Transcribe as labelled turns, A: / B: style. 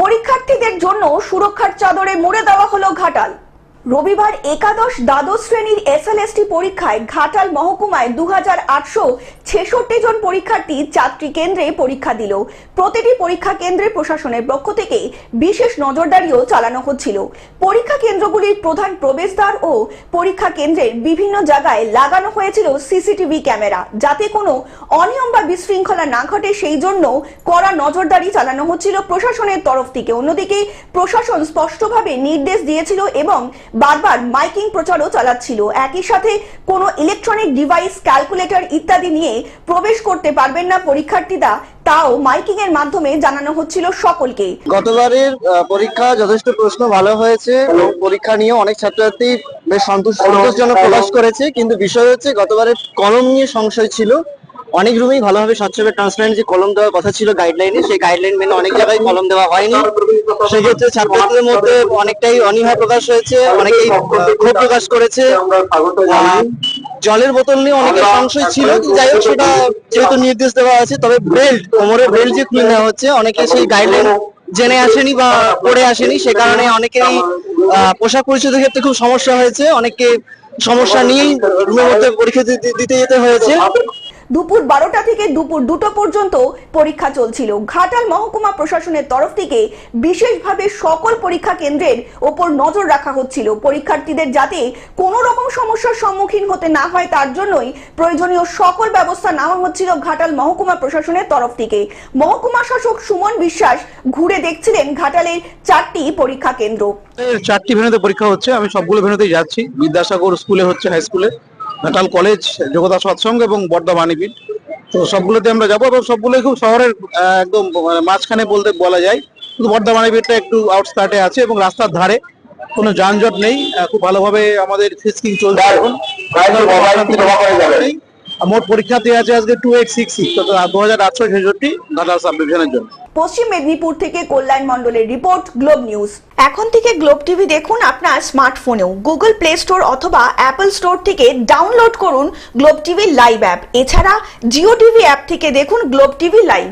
A: পরীক্ষার্থীদের জন্য সুরক্ষার চাদরে মুড়ে দেওয়া হলো ঘাটাল। রবিবার একাদশ দ্বাদশ শ্রেণির এসএলএসটি পরীক্ষায় ঘাটাল মহকুমায় দু হাজার আটশো ছেষট্টি জন পরীক্ষার্থী চাকরি কেন্দ্রে পরীক্ষা দিল। প্রতিটি পরীক্ষা কেন্দ্রে প্রশাসনের পক্ষ থেকে বিশেষ নজরদারিও চালানো হচ্ছিল। পরীক্ষা কেন্দ্রগুলির প্রধান প্রবেশদ্বার ও পরীক্ষা কেন্দ্রের বিভিন্ন জায়গায় লাগানো হয়েছিল সিসিটিভি ক্যামেরা। যাতে কোনো অনিয়ম বা বিশৃঙ্খলা না ঘটে, সেই জন্য কড়া নজরদারি চালানো হচ্ছিল প্রশাসনের তরফ থেকে। অন্যদিকে প্রশাসন স্পষ্টভাবে নির্দেশ দিয়েছিল এবং বারবার মাইকিং প্রচারও চালাচ্ছিল। একই সাথে কোনো ইলেকট্রনিক ডিভাইস ক্যালকুলেটর ইত্যাদি নিয়ে প্রবেশ করতে পারবেন না পরীক্ষার্থীরা, তাও মাইকিং এর মাধ্যমে জানানো হচ্ছিল সকলকে।
B: গতবারের পরীক্ষা যথেষ্ট প্রশ্ন ভালো হয়েছে এবং পরীক্ষা নিয়ে অনেক ছাত্রছাত্রী বেশ সন্তোষজনক প্রকাশ করেছে। কিন্তু বিষয় হচ্ছে গতবারের কলম নিয়ে সংশয় ছিল। অনেক রুমেই ভালোভাবে স্বচ্ছভাবে ট্রান্সপারেন্ট যে কলম দেওয়ার কথা ছিল গাইডলাইনে সেই গাইডলাইন মেনে অনেক জায়গায় কলম দেওয়া হয়নি। সেক্ষেত্রে ছাত্রছাত্রীদের মধ্যে অনেকটাই অনীহা প্রকাশ হয়েছে অনেকেই ক্ষোভ প্রকাশ করেছে। জলের বোতল নিয়ে অনেকের সংশয় ছিল যাই হোক সেটা যেহেতু নির্দেশ দেওয়া আছে তবে বেল্ট কোমরের বেল্ট যে খুলে নেওয়া হচ্ছে অনেকে সেই গাইডলাইন জেনে আসেনি বা পড়ে আসেনি সে কারণে অনেকেরই আহ, পোশাক পরিচ্ছদের ক্ষেত্রে খুব সমস্যা হয়েছে। অনেকে সমস্যা নিয়েই রুমের মধ্যে পরীক্ষা দিতে যেতে হয়েছে।
A: দুপুর বারোটা থেকে দুপুর দুটো পর্যন্ত পরীক্ষা চলছিল। ঘাটাল মহকুমা প্রশাসনের তরফ থেকে বিশেষভাবে সকল পরীক্ষা কেন্দ্রের ওপর নজর রাখা হচ্ছিল। পরীক্ষার্থীদের যাতে কোনো রকম সমস্যার সম্মুখীন হতে না হয়, তার জন্যই প্রয়োজনীয় সকল ব্যবস্থা নেওয়া হচ্ছিল ঘাটাল মহকুমা প্রশাসনের তরফ থেকে। মহকুমা শাসক সুমন বিশ্বাস ঘুরে দেখছিলেন ঘাটালের চারটি পরীক্ষা কেন্দ্র।
C: চারটি ভেনুতে পরীক্ষা হচ্ছে। আমি সবগুলো ভেনুতেই যাচ্ছি। বিদ্যাসাগর স্কুলে হচ্ছে হাই স্কুলে। ঘাটাল কলেজ যোগদা সৎসঙ্গ এবং বর্ধা বাণীপীঠ। তো সবগুলোতে আমরা যাব এবং সবগুলোই খুব শহরের একদম মাঝখানে বলতে বলা যায়। কিন্তু বর্ধা বাণীপীঠটা একটু আউটস্কার্টে আছে এবং রাস্তার ধারে কোনো যানজট নেই। খুব ভালোভাবে আমাদের ফিস্কিং চলছে এখন। নেই। পরীক্ষা দেওয়া আছে আজকে টু এইট সিক্স সিক্স দু হাজার আটশো ছেষট্টি ঘাটাল সাবডিভিশনের জন্য।
A: পশ্চিম মেদিনীপুর থেকে কল্যাণ মন্ডলের রিপোর্ট, গ্লোব নিউজ। এখন থেকে গ্লোব টিভি দেখুন আপনার স্মার্টফোনেও গুগল প্লে স্টোর অথবা অ্যাপল স্টোর থেকে ডাউনলোড করুন গ্লোব টিভি লাইভ অ্যাপ এছাড়া জিও টিভি অ্যাপ থেকে দেখুন গ্লোব টিভি লাইভ